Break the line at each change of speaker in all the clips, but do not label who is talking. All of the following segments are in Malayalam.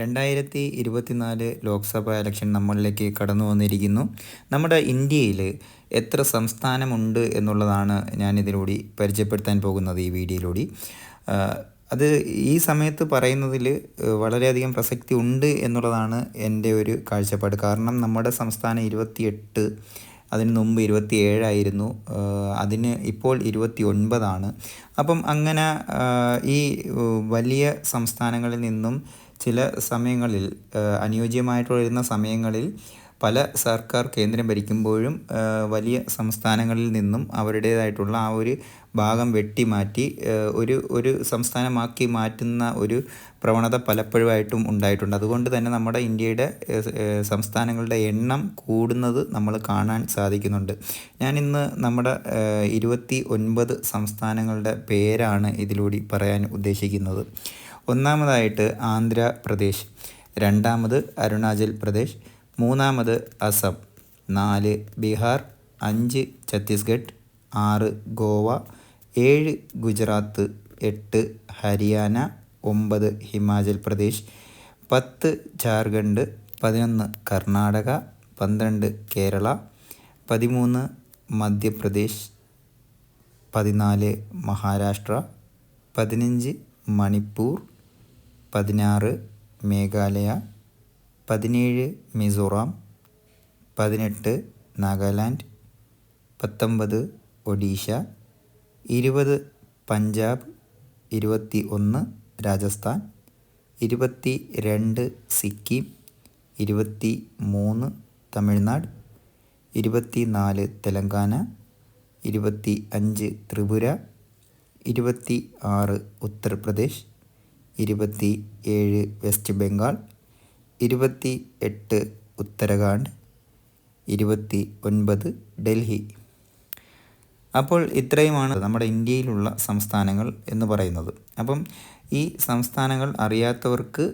രണ്ടായിരത്തി ഇരുപത്തിനാല് ലോക്സഭാ ഇലക്ഷൻ നമ്മളിലേക്ക് കടന്നു വന്നിരിക്കുന്നു. നമ്മുടെ ഇന്ത്യയിൽ എത്ര സംസ്ഥാനമുണ്ട് എന്നുള്ളതാണ് ഞാനിതിലൂടെ പരിചയപ്പെടുത്താൻ പോകുന്നത് ഈ വീഡിയോയിലൂടെ. അത് ഈ സമയത്ത് പറയുന്നതിൽ വളരെയധികം പ്രസക്തി ഉണ്ട് എന്നുള്ളതാണ് എന്റെ ഒരു കാഴ്ചപ്പാട്. കാരണം നമ്മുടെ സംസ്ഥാനം ഇരുപത്തിയെട്ട് അതിന് മുമ്പ് ഇരുപത്തി ഏഴായിരുന്നു അതിന് ഇപ്പോൾ ഇരുപത്തി ഒൻപതാണ് അപ്പം അങ്ങനെ ഈ വലിയ സംസ്ഥാനങ്ങളിൽ നിന്നും ചില സമയങ്ങളിൽ അനുയോജ്യമായിട്ട് വരുന്ന സമയങ്ങളിൽ പല സർക്കാർ കേന്ദ്രം ഭരിക്കുമ്പോഴും വലിയ സംസ്ഥാനങ്ങളിൽ നിന്നും അവരുടേതായിട്ടുള്ള ആ ഒരു ഭാഗം വെട്ടിമാറ്റി ഒരു ഒരു സംസ്ഥാനമാക്കി മാറ്റുന്ന ഒരു പ്രവണത പലപ്പോഴുമായിട്ടും ഉണ്ടായിട്ടുണ്ട്. അതുകൊണ്ട് തന്നെ നമ്മുടെ ഇന്ത്യയുടെ സംസ്ഥാനങ്ങളുടെ എണ്ണം കൂടുന്നത് നമ്മൾ കാണാൻ സാധിക്കുന്നുണ്ട്. ഞാൻ ഇന്ന് നമ്മുടെ ഇരുപത്തി ഒൻപത് സംസ്ഥാനങ്ങളുടെ പേരാണ് ഇതിലൂടെ പറയാൻ ഉദ്ദേശിക്കുന്നത്. ഒന്നാമതായിട്ട് ആന്ധ്രാപ്രദേശ് രണ്ടാമത് അരുണാചൽ പ്രദേശ്. മൂന്നാമത് അസം. നാല് ബീഹാർ. അഞ്ച് ഛത്തീസ്ഗഡ്. ആറ് ഗോവ. ഏഴ് ഗുജറാത്ത്. എട്ട് ഹരിയാന. ഒമ്പത് ഹിമാചൽ പ്രദേശ്. പത്ത് ജാർഖണ്ഡ്. പതിനൊന്ന് കർണാടക. പന്ത്രണ്ട് കേരള. പതിമൂന്ന് മധ്യപ്രദേശ്. പതിനാല് മഹാരാഷ്ട്ര. പതിനഞ്ച് മണിപ്പൂർ. പതിനാറ് മേഘാലയ പതിനേഴ് മിസോറാം പതിനെട്ട് നാഗാലാൻഡ് പത്തൊമ്പത് ഒഡീഷ ഇരുപത് പഞ്ചാബ് ഇരുപത്തി ഒന്ന് രാജസ്ഥാൻ ഇരുപത്തി രണ്ട് സിക്കിം ഇരുപത്തി മൂന്ന് തമിഴ്നാട് ഇരുപത്തി നാല് തെലങ്കാന ഇരുപത്തി അഞ്ച് ത്രിപുര ഇരുപത്തി ആറ് ഉത്തർപ്രദേശ് ഇരുപത്തി ഏഴ് വെസ്റ്റ് ബംഗാൾ ഇരുപത്തി എട്ട് ഉത്തരാഖണ്ഡ് ഇരുപത്തി ഒൻപത് ഡൽഹി. അപ്പോൾ ഇത്രയുമാണ് നമ്മുടെ ഇന്ത്യയിലുള്ള സംസ്ഥാനങ്ങൾ എന്ന് പറയുന്നത്. അപ്പം ഈ സംസ്ഥാനങ്ങൾ അറിയാത്തവർക്ക്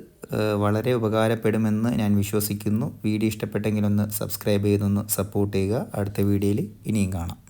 വളരെ ഉപകാരപ്പെടുമെന്ന് ഞാൻ വിശ്വസിക്കുന്നു. വീഡിയോ ഇഷ്ടപ്പെട്ടെങ്കിൽ ഒന്ന് സബ്സ്ക്രൈബ് ചെയ്തൊന്ന് സപ്പോർട്ട് ചെയ്യുക. അടുത്ത വീഡിയോയിൽ ഇനിയും കാണാം.